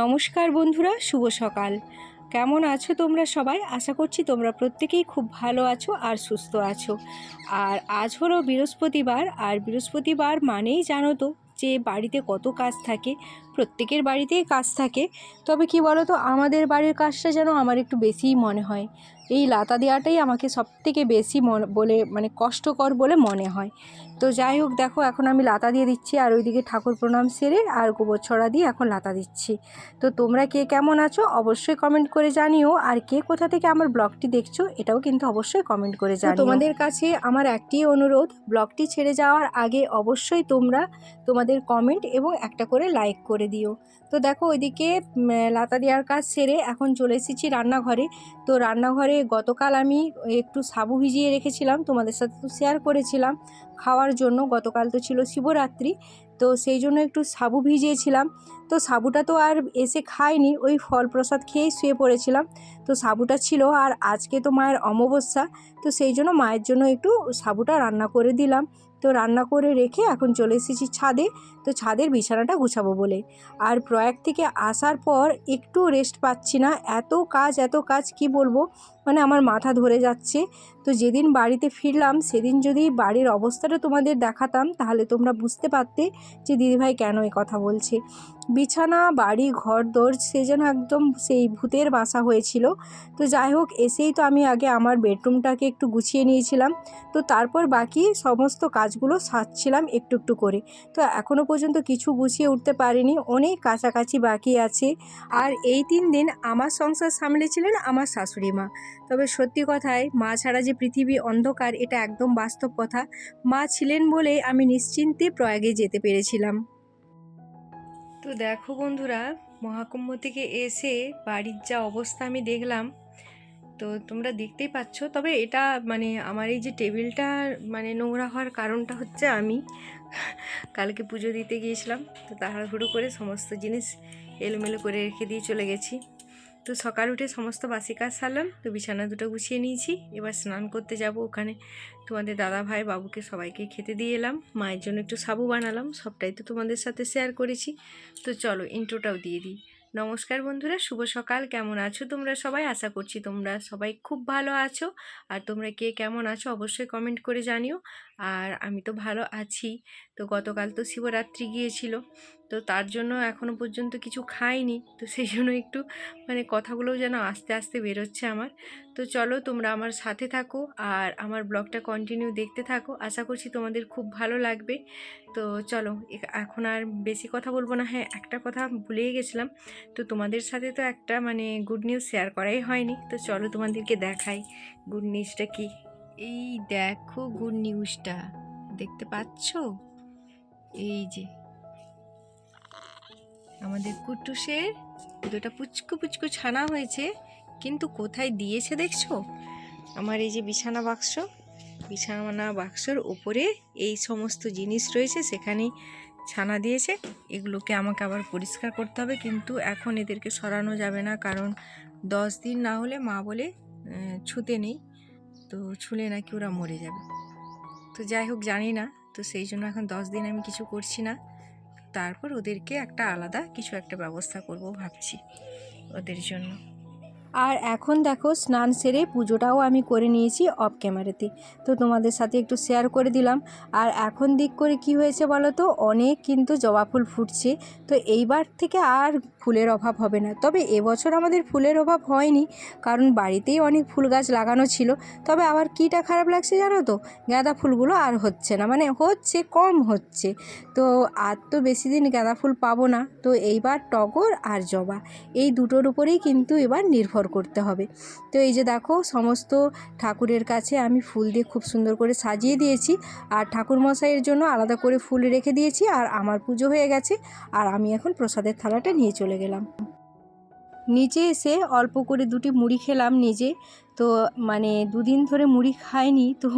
নমস্কার বন্ধুরা, শুভ সকাল। কেমন আছো তোমরা সবাই? আশা করছি তোমরা প্রত্যেকেই খুব ভালো আছো আর সুস্থ আছো। আর আজ হলো বৃহস্পতিবার, আর বৃহস্পতিবার মানেই জানো তো যে বাড়িতে কত কাজ থাকে, প্রত্যেকের বাড়িতেই কাজ থাকে। তবে কি বলো তো আমাদের বাড়ির কাজটা যেন আমার একটু বেশিই মনে হয়। এই লাতা দেওয়াটাই আমাকে সবথেকে বেশি বলে মানে কষ্টকর বলে মনে হয়। তো যাই হোক দেখো এখন আমি লাতা দিয়ে দিচ্ছি আর ওইদিকে ঠাকুর প্রণাম সেরে আর গোবর ছড়া দিয়ে এখন লাতা দিচ্ছি। তো তোমরা কে কেমন আছো অবশ্যই কমেন্ট করে জানিও আর কে কোথা থেকে আমার ব্লগটি দেখছ এটাও কিন্তু অবশ্যই কমেন্ট করে জানিও। তোমাদের কাছে আমার একটি অনুরোধ ব্লগটি ছেড়ে যাওয়ার আগে অবশ্যই তোমরা তোমাদের কমেন্ট এবং একটা করে লাইক করে দিও। তো দেখো ওইদিকে লাতা দেওয়ার কাজ সেরে এখন চলে এসেছি রান্নাঘরে। তো রান্নাঘরে গতকাল আমি একটু সাবু ভিজিয়ে রেখেছিলাম তোমাদের সাথে তো শেয়ার করেছিলাম। খাওয়ার জন্য গতকাল তো ছিল শিবরাত্রি তো সেই জন্য একটু সাবু ভিজিয়েছিলাম। তো সাবুটা তো আর এসে খাইনি, ওই ফল প্রসাদ খেয়েই শুয়ে পড়েছিলাম। তো সাবুটা ছিল আর আজকে তো মায়ের অমাবস্যা, তো সেই জন্য মায়ের জন্য একটু সাবুটা রান্না করে দিলাম। তো রান্না করে রেখে এখন চলে এসেছি ছাদে, তো ছাদের বিছানাটা গুছাবো বলে। আর প্রয়াগ থেকে আসার পর একটু রেস্ট পাচ্ছি না, এত কাজ এত কাজ কি বলব? মানে আমার মাথা ধরে যাচ্ছে। তো যেদিন বাড়িতে ফিরলাম, সেদিন যদি বাড়ির অবস্থাটা তোমাদের দেখাতাম, তাহলে তোমরা বুঝতে পারতে যে দিদিভাই কেন এ কথা বলছে? বিছানা, বাড়ি, ঘর, দোর, সে যেন একদম সেই ভূতের বাসা হয়েছিল। তো যাই হোক, এসেই তো আমি আগে আমার বেডরুমটাকে একটু গুছিয়ে নিয়েছিলাম। তো তারপর বাকি সমস্ত কাজগুলো সারছিলাম একটু একটু করে। তো এখনও পর্যন্ত কিছু গুছিয়ে উঠতে পারিনি, অনেক কাছাকাছি বাকি আছে। আর এই তিন দিন আমার সংসার সামলেছিলেন আমার শাশুড়ি মা। তবে সত্যি কথায়, মা ছাড়া যে পৃথিবী অন্ধকার, এটা একদম বাস্তব কথা। মা ছিলেন বলে আমি নিশ্চিন্তে প্রয়াগে যেতে পেরেছিলাম। তো দেখো বন্ধুরা, মহাকুম্ভ থেকে এসে বাড়ির যা অবস্থা আমি দেখলাম, তো তোমরা দেখতেই পাচ্ছ। তবে এটা মানে আমার এই যে টেবিলটা মানে নোংরা হওয়ার কারণটা হচ্ছে আমি কালকে পুজো দিতে গিয়েছিলাম, তো তাড়াহুড়ো করে সমস্ত জিনিস এলোমেলো করে রেখে দিয়ে চলে গেছি। তো সকাল উঠে সমস্ত বাসি কাজ সারলাম, তো বিছানা দুটো গুছিয়ে নিয়েছি। এবার স্নান করতে যাব ওখানে। তোমাদের দাদা ভাই বাবুকে সবাইকে খেতে দিয়ে এলাম। মায়ের জন্য একটু সাবু বানালাম, সবটাই তো তোমাদের সাথে শেয়ার করেছি। তো চলো ইন্ট্রোটাও দিয়ে দিই। নমস্কার বন্ধুরা, শুভ সকাল। কেমন আছো তোমরা সবাই? আশা করছি তোমরা সবাই খুব ভালো আছো। আর তোমরা কে কেমন আছো অবশ্যই কমেন্ট করে জানিও। আর আমি তো ভালো আছি। তো গতকাল তো শিবরাত্রি গিয়েছিল। তো তার জন্য এখনও পর্যন্ত কিছু খাইনি। তো সেই জন্য একটু মানে কথাগুলোও যেন আস্তে আস্তে বেরোচ্ছে আমার। তো চলো তোমরা আমার সাথে থাকো আর আমার ব্লগটা কন্টিনিউ দেখতে থাকো। আশা করছি তোমাদের খুব ভালো লাগবে। তো চলো এখন আর বেশি কথা বলব না। হ্যাঁ একটা কথা ভুলেই গেছিলাম। তো তোমাদের সাথে তো একটা মানে গুড নিউজ শেয়ার করাই হয়নি। তো চলো তোমাদেরকে দেখাই গুড নিউজটা কি। এই দেখো গুড নিউজটা, দেখতে পাচ্ছ? এই যে। আমাদের কুটুসের দুটো পুচকু পুচকু ছানা হয়েছে, কিন্তু কোথায় দিয়েছে দেখছ? আমার এই যে বিছানা বাক্স, বিছানা বাক্সর ওপরে এই সমস্ত জিনিস রয়েছে, সেখানে ছানা দিয়েছে। এগুলোকে আমাকে আবার পরিষ্কার করতে হবে, কিন্তু এখন এদেরকে সরানো যাবে না, কারণ দশ দিন না হলে মা বলে ছুতে নেই। তো ছুলে নাকি ওরা মরে যাবে। তো যাই হোক, জানি না। তো সেই জন্য এখন দশ দিন আমি কিছু করছি না। তারপর ওদেরকে একটা আলাদা কিছু একটা ব্যবস্থা করব ভাবছি ওদের জন্য। আর এখন দেখো স্নান সেরে পুজোটাও আমি করে নিয়েছি অফ ক্যামেরাতে তো তোমাদের সাথে একটু শেয়ার করে দিলাম। আর এখন দিক করে কি হয়েছে বলো তো? অনেক কিন্তু জবা ফুল ফুটছে। তো এইবার থেকে আর ফুলের অভাব হবে না। তবে এবছর আমাদের ফুলের অভাব হয়নি, কারণ বাড়িতেই অনেক ফুল গাছ লাগানো ছিল। তবে আবার কীটা খারাপ লাগছে জানো তো? গাঁদা ফুলগুলো আর হচ্ছে না। মানে হচ্ছে, কম হচ্ছে। তো আর তো বেশি দিন গাঁদা ফুল পাবো না। তো এইবার টগর আর জবা। এই দুটোর উপরেই কিন্তু এবার নির্ভর করতে হবে। তো এই যে দেখো, সমস্ত ঠাকুরের কাছে আমি ফুল দিয়ে খুব সুন্দর করে সাজিয়ে দিয়েছি। আর ঠাকুর মশাইয়ের জন্য আলাদা করে ফুল রেখে দিয়েছি। আর আমার পুজো হয়ে গেছে। আর আমি এখন প্রসাদের থালাটা নিয়ে চলে গেলাম। নিচে এসে অল্প করে দুটি মুড়ি খেলাম নিজে। তো মানে দুদিন ধরে মুড়ি খাইনি, তো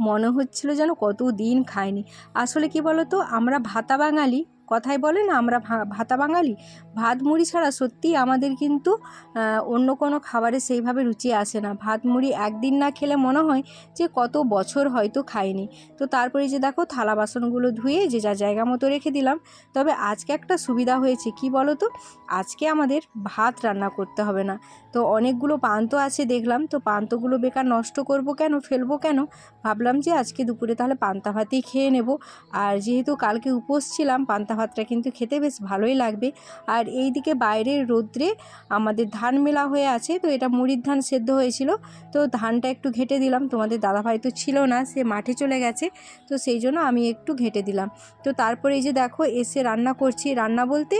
মনে হচ্ছিল যেন কত দিন খাইনি। আসলে কি বলো তো আমরা ভাতা বাঙালি কথায় বলে না, আমরা ভাতা বাঙালি। ভাত মুড়ি ছাড়া সত্যিই আমাদের কিন্তু অন্য কোনো খাবারে সেইভাবে রুচি আসে না। ভাত মুড়ি একদিন না খেলে মনে হয় যে কত বছর হয়তো খাইনি। তো তারপরে যে দেখো থালা বাসনগুলো ধুয়ে যে যা জায়গা মতো রেখে দিলাম। তবে আজকে একটা সুবিধা হয়েছে, কি বলো তো আজকে আমাদের ভাত রান্না করতে হবে না। তো অনেকগুলো পান্ত আছে দেখলাম, তো পান্তগুলো বেকার নষ্ট করব কেন, ফেলব কেন? ভাবলাম যে আজকে দুপুরে তাহলে পান্তা ভাতেই খেয়ে নেব। আর যেহেতু কালকে উপোস ছিলাম, পান্তা ভাতটা কিন্তু খেতে বেশ ভালোই লাগবে। আর এই দিকে বাইরের রৌদ্রে আমাদের ধান মেলা হয়ে আছে, তো এটা মুড়ির ধান সেদ্ধ হয়েছিল। তো ধানটা একটু ঘেটে দিলাম, তোমাদের দাদাভাই তো ছিল না, সে মাঠে চলে গেছে, তো সেই জন্য আমি একটু ঘেটে দিলাম। তো তারপরে এই যে দেখো, এসে রান্না করছি। রান্না বলতে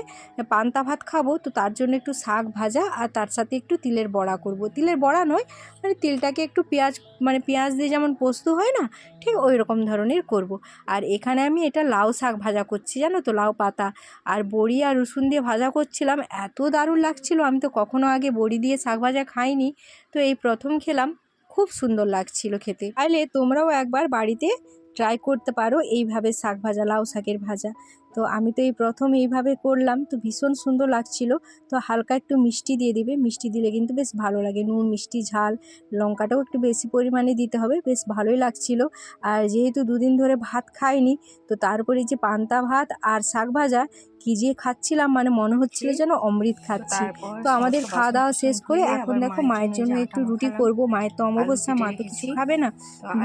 পান্তা ভাত খাব, তো তার জন্য একটু শাক ভাজা আর তার সাথে একটু তিলের বড়া করব। তিলের বড়া নয় মানে তিলটাকে একটু পেঁয়াজ মানে পেঁয়াজ দিয়ে যেমন পোস্ত হয় না, ঠিক ওই রকম ধরনের করব। আর এখানে আমি এটা লাউ শাক ভাজা করছি, জানো তো? লাউ পাতা আর বড়ি আর রসুন দিয়ে ভাজা করছিলাম। এত দারুণ লাগছিল। আমি তো কখনো আগে বড়ি দিয়ে শাক ভাজা খাইনি। তো এই প্রথম খেলাম। খুব সুন্দর লাগছিল খেতে। তাহলে তোমরাও একবার বাড়িতে ট্রাই করতে পারো এইভাবে শাক ভাজা, লাউ শাকের ভাজা। তো আমি তো এই প্রথম এইভাবে করলাম তো ভীষণ সুন্দর লাগছিল। তো হালকা একটু মিষ্টি দিয়ে দিবে মিষ্টি দিলে কিন্তু বেশ ভালো লাগে। নুন মিষ্টি ঝাল লঙ্কাটাও একটু বেশি পরিমাণে দিতে হবে বেশ ভালোই লাগছিল। আর যেহেতু দুদিন ধরে ভাত খাইনি তো তারপরে যে পান্তা ভাত আর শাক ভাজা কি যে খাচ্ছিলাম মানে মনে হচ্ছিল যেন অমৃত খাচ্ছি। তো আমাদের খাওয়া দাওয়া শেষ করে এখন দেখো মায়ের জন্য একটু রুটি করব মায়ের তো অমাবস্যা মা তো কিছু খাবে না।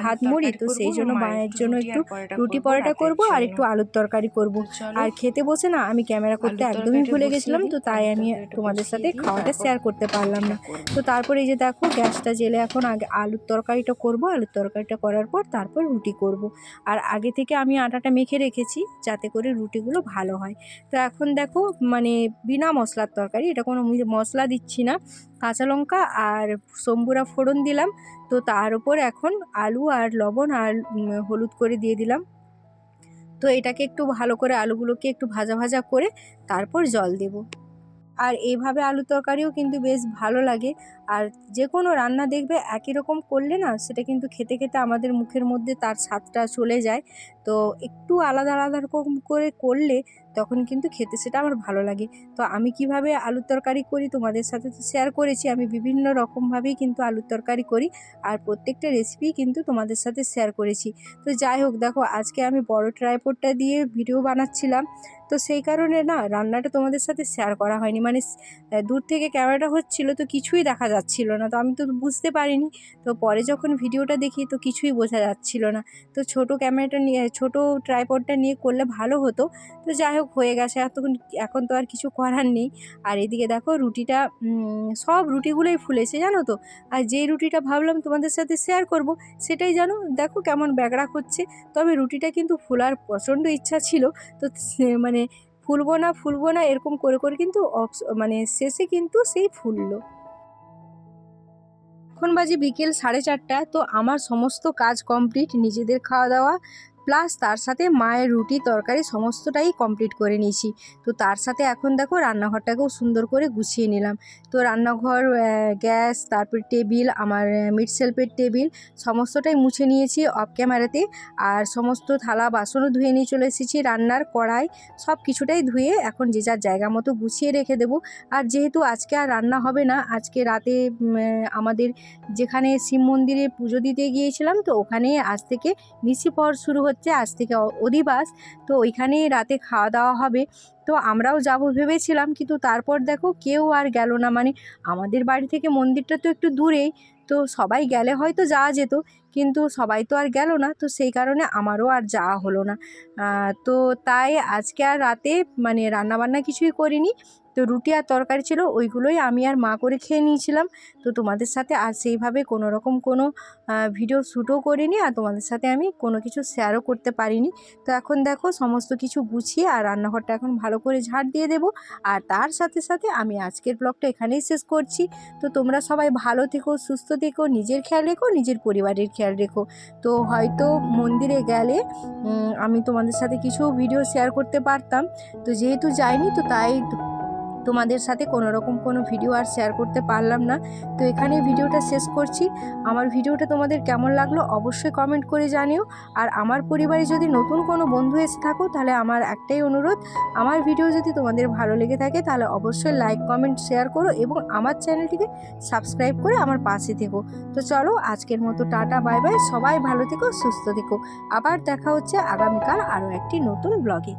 ভাত মুড়ি তো সেই জন্য মায়ের জন্য একটু রুটি পরোটা করব আর একটু আলুর তরকারি করব। আর খেতে বসে না আমি ক্যামেরা করতে একদমই ভুলে গেছিলাম তো তাই আমি তোমাদের সাথে খাওয়াটা শেয়ার করতে পারলাম না। তো তারপরে এই যে দেখো গ্যাসটা জেলে এখন আগে আলুর তরকারিটা করব আলুর তরকারিটা করার পর তারপর রুটি করব। আর আগে থেকে আমি আটাটা মেখে রেখেছি যাতে করে রুটিগুলো ভালো হয়। তো এখন দেখো মানে বিনা মশলার তরকারি এটা কোনো মশলা দিচ্ছি না। কাঁচা লঙ্কা আর সম্বুরা ফোড়ন দিলাম তো তার উপর এখন আলু আর লবণ আর হলুদ করে দিয়ে দিলাম। তো এটাকে একটু ভালো করে আলুগুলোকে একটু ভাজা ভাজা করে তারপর জল দেব। আর এইভাবে আলু তরকারিও কিন্তু বেশ ভালো লাগে। আর যে কোনো রান্না দেখবে একই রকম করলে না সেটা কিন্তু খেতে খেতে আমাদের মুখের মধ্যে তার স্বাদটা চলে যায়। তো একটু আলাদা আলাদা রকম করে করলে তখন কিন্তু খেতে সেটা আমার ভালো লাগে। তো আমি কীভাবে আলুর তরকারি করি তোমাদের সাথে তো শেয়ার করেছি। আমি বিভিন্ন রকমভাবেই কিন্তু আলুর তরকারি করি আর প্রত্যেকটা রেসিপি কিন্তু তোমাদের সাথে শেয়ার করেছি। তো যাই হোক, দেখো আজকে আমি বড় ট্রাইপডটা দিয়ে ভিডিও বানাচ্ছিলাম। তো সেই কারণে না রান্নাটা তোমাদের সাথে শেয়ার করা হয়নি। মানে দূর থেকে ক্যামেরাটা হচ্ছিল তো কিছুই দেখা যাচ্ছিল না। তো আমি তো বুঝতে পারিনি। তো পরে যখন ভিডিওটা দেখি তো কিছুই বোঝা যাচ্ছিল না। তো ছোট ক্যামেরাটা নিয়ে, ছোট ট্রাইপডটা নিয়ে করলে ভালো হতো। তো যাই হোক, হয়ে গেছে। এতক্ষণ এখন তো আর কিছু করার নেই। আর এদিকে দেখো রুটিটা সব রুটিগুলোই ফুলেছে, জানো তো? আর যেই রুটিটা ভাবলাম তোমাদের সাথে শেয়ার করব, সেটাই জানো? দেখো কেমন ব্যাগড়া করছে তবে রুটিটা কিন্তু ফোলার প্রচণ্ড ইচ্ছা ছিল। তো মানে ফুলবো না ফুলবো না, এরকম করে করে কিন্তু মানে শেষে কিন্তু সেই ফুললো। এখন বাজে বিকেল সাড়ে চারটা তো আমার সমস্ত কাজ কমপ্লিট নিজেদের খাওয়া দাওয়া প্লাস তার সাথে মায়ের রুটি, তরকারি সমস্তটাই কমপ্লিট করে নিয়েছি। তো তার সাথে এখন দেখো রান্নাঘরটাকেও সুন্দর করে গুছিয়ে নিলাম। তো রান্নাঘর গ্যাস, তারপর টেবিল, আমার মিড সেলফের টেবিল সমস্তটাই মুছে নিয়েছি অফ ক্যামেরাতে আর সমস্ত থালা, বাসনও ধুয়ে নিয়ে চলে এসেছি। রান্নার কড়াই সব কিছুটাই ধুয়ে এখন যে যার জায়গা মতো গুছিয়ে রেখে দেবো। আর যেহেতু আজকে আর রান্না হবে না, আজকে রাতে আমাদের যেখানে শিব মন্দিরে পুজো দিতে গিয়েছিলাম, তো ওখানে আজ থেকে নিশি পর শুরু হচ্ছে। আজ থেকে অধিবাস। তো ওইখানেই রাতে খাওয়া দাওয়া হবে। তো আমরাও যাব ভেবেছিলাম, কিন্তু তারপর দেখো কেউ আর গেল না। মানে আমাদের বাড়ি থেকে মন্দিরটা তো একটু দূরেই, তো সবাই গেলে হয়তো যাওয়া যেত, কিন্তু সবাই তো আর গেল না। তো সেই কারণে আমারও আর যাওয়া হলো না। তো তাই আজকে আর রাতে মানে রান্নাবান্না কিছুই করিনি। তো রুটি আর তরকারি ছিল, ওইগুলোই আমি আর মা করে খেয়ে নিয়েছিলাম। তো তোমাদের সাথে আর সেইভাবে কোনো রকম কোনো ভিডিও শ্যুটও করিনি আর তোমাদের সাথে আমি কোনো কিছু শেয়ারও করতে পারিনি। তো এখন দেখো সমস্ত কিছু গুছিয়ে আর রান্নাঘরটা এখন ভালো করে ঝাড় দিয়ে দেবো। আর তার সাথে সাথে আমি আজকের ব্লগটা এখানেই শেষ করছি। তো তোমরা সবাই ভালো থেকো, সুস্থ থেকো, নিজের খেয়াল রেখো, নিজের পরিবারের খেয়াল রেখো। তো হয়তো মন্দিরে গেলে আমি তোমাদের সাথে কিছু ভিডিও শেয়ার করতে পারতাম। তো যেহেতু যাইনি, তো তাই তোমাদের সাথে কোনো রকম কোনো ভিডিও আর শেয়ার করতে পারলাম না। তো এখানে ভিডিওটা শেষ করছি। আমার ভিডিওটা তোমাদের কেমন লাগল অবশ্যই কমেন্ট করে জানিও। আর আমার পরিবারে যদি নতুন কোনো বন্ধু এসে থাকো, তাহলে আমার একটাই অনুরোধ, আমার ভিডিও যদি তোমাদের ভালো লেগে থাকে, তাহলে অবশ্যই লাইক কমেন্ট শেয়ার করো এবং আমার চ্যানেলটিকে সাবস্ক্রাইব করে আমার পাশে থেকো। তো চলো, আজকের মতো টাটা বাই বাই সবাই ভালো থেকো, সুস্থ থেকো। আবার দেখা হচ্ছে আগামীকাল আরও একটি নতুন ব্লগে